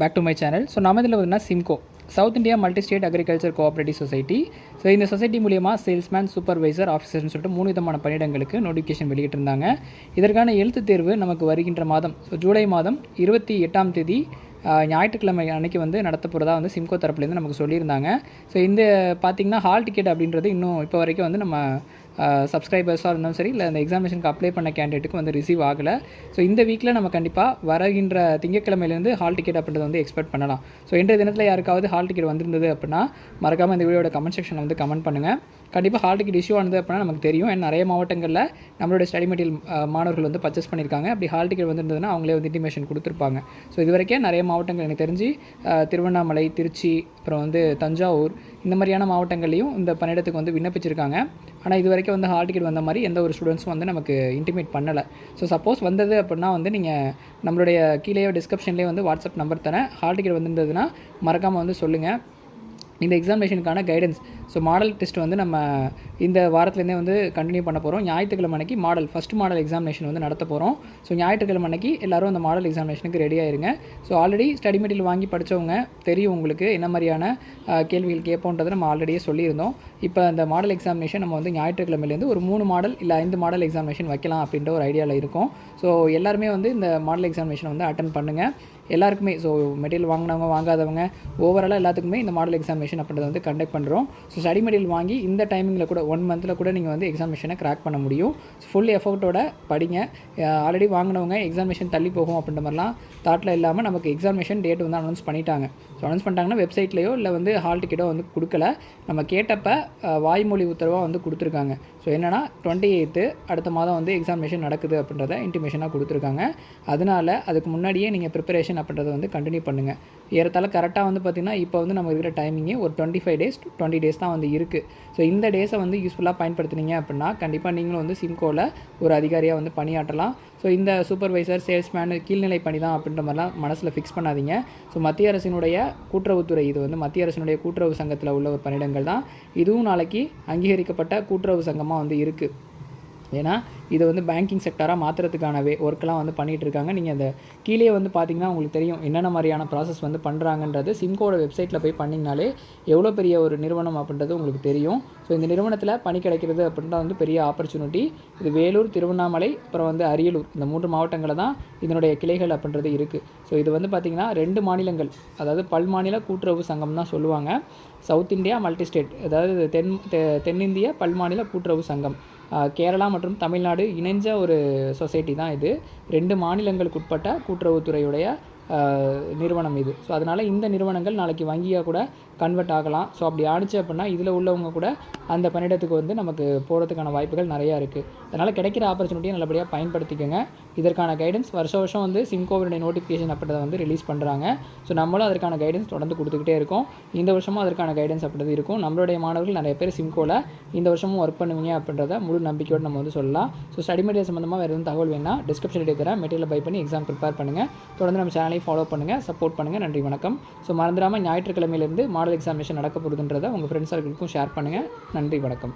Back to my channel so நம்ம இதில் பார்த்தீங்கன்னா SIMCO south India multi state agriculture cooperative society so இந்த society மூலியமாக சேல்ஸ்மேன் சூப்பர்வைசர் ஆஃபீஸர்னு சொல்லிட்டு மூணு விதமான பணியிடங்களுக்கு நோட்டிஃபிகேஷன் வெளியிட்டிருந்தாங்க. இதற்கான எழுத்து தேர்வு நமக்கு வருகின்ற மாதம். ஸோ ஜூலை மாதம் இருபத்தி எட்டாம் தேதி ஞாயிற்றுக்கிழமை அன்னைக்கு வந்து நடத்த போகிறதா வந்து சிம்கோ தரப்புலேருந்து நமக்கு சொல்லியிருந்தாங்க. ஸோ இந்த பார்த்திங்கன்னா ஹால் டிக்கெட் அப்படின்றது இன்னும் இப்போ வரைக்கும் வந்து நம்ம சப்ஸ்கிரைபர்ஸாக இருந்தாலும் சரி இல்லை அந்த எக்ஸாமினேஷனுக்கு அப்ளை பண்ண கேண்டிடேட்டுக்கு வந்து ரிசீவ் ஆகலை. ஸோ இந்த வீக்கில் நம்ம கண்டிப்பாக வரகின்ற திங்கக்கிழமையிலேருந்து ஹால் டிக்கெட் அப்படின்றத வந்து எக்ஸ்பெக்ட் பண்ணலாம். ஸோ இன்றைய தினத்தில் யாருக்காவது ஹால் டிக்கெட் வந்திருந்தது அப்படின்னா மறக்காமல் இந்த வீடியோட கமெண்ட் செக்ஷனில் வந்து கமெண்ட் பண்ணுங்கள் கண்டிப்பாக ஹால் டிக்கெட் இஷ்யூ ஆனது அப்படின்னா நமக்கு தெரியும். ஏன்னா நிறைய மாவட்டங்களில் நம்மளோட ஸ்டடி மெட்டீரியல் மாணவர்கள் வந்து பர்ச்சேஸ் பண்ணியிருக்காங்க. அப்படி ஹால் டிக்கெட் வந்திருந்ததுன்னா அவங்களே வந்து இன்டிமேஷன் கொடுத்துருப்பாங்க. ஸோ இது வரைக்கும் நிறைய மாவட்டங்கள் எனக்கு தெரிஞ்சு திருவண்ணாமலை திருச்சி அப்புறம் வந்து தஞ்சாவூர் இந்த மாதிரியான மாவட்டங்களையும் இந்த பணியிடத்துக்கு வந்து விண்ணப்பிச்சிருக்காங்க. ஆனால் இது வரைக்கும் வந்து ஹால் டிக்கெட் வந்த மாதிரி எந்த ஒரு ஸ்டூடெண்ட்ஸும் வந்து நமக்கு இன்டிமேட் பண்ணலை. ஸோ சப்போஸ் வந்தது அப்படின்னா வந்து நீங்கள் நம்மளுடைய கீழே டிஸ்கிரிப்ஷன்லேயே வந்து வாட்ஸ்அப் நம்பர் தரேன். ஹால் டிக்கெட் வந்திருந்ததுன்னா மறக்காமல் வந்து சொல்லுங்கள் இந்த எக்ஸாமினேஷனுக்கான கைடன்ஸ் ஸோ மாடல் டெஸ்ட் வந்து நம்ம இந்த வாரத்துலேருந்தே வந்து கண்டினியூ பண்ண போகிறோம் ஞாயிற்றுக்கிழமை அன்னைக்கு மாடல் ஃபஸ்ட் மாடல் எக்ஸாமினேஷன் வந்து நடத்த போகிறோம் ஸோ ஞாயிற்றுக்கிழமை அன்னைக்கு எல்லாரும் அந்த மாடல் எக்ஸாமினேஷனுக்கு ரெடி ஆயிருங்க. ஸோ ஆல்ரெடி ஸ்டடி மெட்டீரியல் வாங்கி படித்தவங்க தெரியும் உங்களுக்கு என்ன மாதிரியான கேள்விகள் கேட்போன்றதை நம்ம ஆல்ரெடியே சொல்லியிருந்தோம். இப்போ அந்த மாடல் எக்ஸாமினேஷன் நம்ம வந்து ஞாயிற்றுக்கிழமையிலேருந்து ஒரு மூணு மாடல் இல்லை ஐந்து மாடல் எக்ஸாமினேஷன் வைக்கலாம் அப்படின்ற ஒரு ஐடியாவில் இருக்கும். ஸோ எல்லாருமே வந்து இந்த மாடல் எக்ஸாமினேஷன் வந்து அட்டன் பண்ணுங்கள் எல்லாருக்குமே ஸோ மெட்டீரியல் வாங்கினவங்க வாங்காதவங்க ஓவராலாக எல்லாத்துக்குமே இந்த மாடல் எக்ஸாமினேஷன் அப்படின்றத வந்து கண்டக்ட் பண்ணுறோம் ஸோ ஸ்டடி மெட்டீரியல் வாங்கி இந்த டைமிங்கில் கூட ஒன் மந்தில் கூட நீங்கள் வந்து எக்ஸாமினேஷனை கிராக் பண்ண முடியும். ஃபுல் எஃபர்ட்டோட படிங்க. ஆல்ரெடி வாங்கினவங்க எக்ஸாமினேஷன் தள்ளி போகும் அப்படின்ற மாதிரிலாம் தாட்டில் இல்லாமல் நமக்கு எக்ஸாமினேஷன் டேட் வந்து அனௌன்ஸ் பண்ணிட்டாங்க. ஸோ அனௌன்ஸ் பண்ணிட்டாங்கன்னா வெப்சைட்லேயோ இல்லை வந்து ஹால் டிக்கெட்டோ வந்து கொடுக்கல. நம்ம கேட்டப்ப வாய்மொழி உத்தரவாக வந்து கொடுத்துருக்காங்க. ஸோ என்னென்னா டுவெண்ட்டி எயித்து அடுத்த மாதம் வந்து எக்ஸாமினேஷன் நடக்குது அப்படின்றத இன்டிமேஷனாக கொடுத்துருக்காங்க. அதனால அதுக்கு முன்னாடியே நீங்கள் ப்ரிப்பரேஷன் அப்படின்றத வந்து கண்டினியூ பண்ணுங்கள் ஏறத்தால கரெக்டாக வந்து பார்த்திங்கன்னா இப்போ வந்து நம்ம இருக்கிற டைமிங்கே ஒரு twenty five days twenty days தான் வந்து இருக்குது ஸோ இந்த டேஸை வந்து யூஸ்ஃபுல்லாக பயன்படுத்துனீங்க அப்படின்னா கண்டிப்பாக நீங்களும் வந்து சிம்கோவில் ஒரு அதிகாரியாக வந்து பணியாற்றலாம். ஸோ இந்த சூப்பர்வைசர் சேல்ஸ்மேன் கீழ்நிலை பணி தான் அப்படின்ற மாதிரிலாம் மனசில் ஃபிக்ஸ் பண்ணாதீங்க. ஸோ மத்திய அரசினுடைய கூட்டுறவுத்துறை இது வந்து மத்திய அரசினுடைய கூட்டுறவு சங்கத்தில் உள்ள ஒரு பணியிடங்கள் தான். இதுவும் நாளைக்கு அங்கீகரிக்கப்பட்ட கூட்டுறவு சங்கமாக வந்து இருக்குது ஏன்னா இதை வந்து பேங்கிங் செக்டராக மாற்றுறதுக்கான வே ஒர்க்கெலாம் வந்து பண்ணிகிட்டு இருக்காங்க நீங்கள் அந்த கீழே வந்து பார்த்தீங்கன்னா உங்களுக்கு தெரியும் என்னென்ன மாதிரியான ப்ராசஸ் வந்து பண்ணுறாங்கன்றது சிம்கோட வெப்சைட்டில் போய் பண்ணிங்கனாலே எவ்வளோ பெரிய ஒரு நிறுவனம் அப்படின்றது உங்களுக்கு தெரியும். ஸோ இந்த நிறுவனத்தில் பணி கிடைக்கிறது அப்படின்றது வந்து பெரிய ஆப்பர்ச்சுனிட்டி இது வேலூர் திருவண்ணாமலை அப்புறம் வந்து அரியலூர் இந்த மூன்று மாவட்டங்களில் தான் இதனுடைய கிளைகள் அப்படின்றது இருக்குது ஸோ இது வந்து பார்த்திங்கன்னா ரெண்டு மாநிலங்கள் அதாவது பல்மாநில கூட்டுறவு சங்கம் தான் சொல்லுவாங்க. சவுத் இந்தியா மல்டி ஸ்டேட் அதாவது தென் தெ- தென்னிந்திய பல்மாநில கூட்டுறவு சங்கம். கேரளா மற்றும் தமிழ்நாடு இணைஞ்ச ஒரு சொசைட்டி தான் இது. ரெண்டு மாநிலங்களுக்கு உட்பட்ட கூட்டுறவுத்துறையுடைய நிறுவனம் இது. ஸோ அதனால் இந்த நிறுவனங்கள் நாளைக்கு வங்கியாக கூட கன்வெர்ட் ஆகலாம். ஸோ அப்படி ஆணுச்சு அப்படின்னா இதில் உள்ளவங்க கூட அந்த பணியிடத்துக்கு வந்து நமக்கு போகிறதுக்கான வாய்ப்புகள் நிறையா இருக்குது அதனால் கிடைக்கிற ஆப்பர்ச்சுனிட்டியை நல்லபடியாக பயன்படுத்திக்கோங்க. இதற்கான கைடன்ஸ் வருஷ வருஷம் வந்து சிம்கோவினுடைய நோட்டிஃபிகேஷன் அப்படின்றத வந்து ரிலீஸ் பண்ணுறாங்க ஸோ நம்மளும் அதற்கான கைடன்ஸ் தொடர்ந்து கொடுத்துக்கிட்டே இருக்கோம். இந்த வருஷமும் அதற்கான கைடன்ஸ் அப்படின்றது இருக்கும். நம்மளுடைய மாணவர்கள் நிறைய பேர் சிம்கோவில் இந்த வருஷமும் ஒர்க் பண்ணுவீங்க அப்படின்றத முழு நம்பிக்கையோடு நம்ம வந்து சொல்லலாம். ஸோ ஸ்டடி மெட்டீரியல் சம்மந்தமாக வேறு எதுவும் தகவல் வேணால் டிஸ்கிரிப்ஷன் தரேன் மெட்டீரியல் பை பண்ணி எக்ஸாம் ப்ரிப்பேர் பண்ணுங்கள் தொடர்ந்து நம்ம சேனலையும் ஃபாலோ பண்ணுங்கள் சப்போர்ட் பண்ணுங்கள் நன்றி வணக்கம். ஸோ மறந்துடாமல் ஞாயிற்றுக்கிழமையிலேருந்து மாடல் எக்ஸாமினேஷன் நடக்க போகுதுன்றதை உங்கள் ஃப்ரெண்ட்ஸ் சர்க்கிளுக்கும் ஷேர் பண்ணுங்கள் நன்றி வணக்கம்.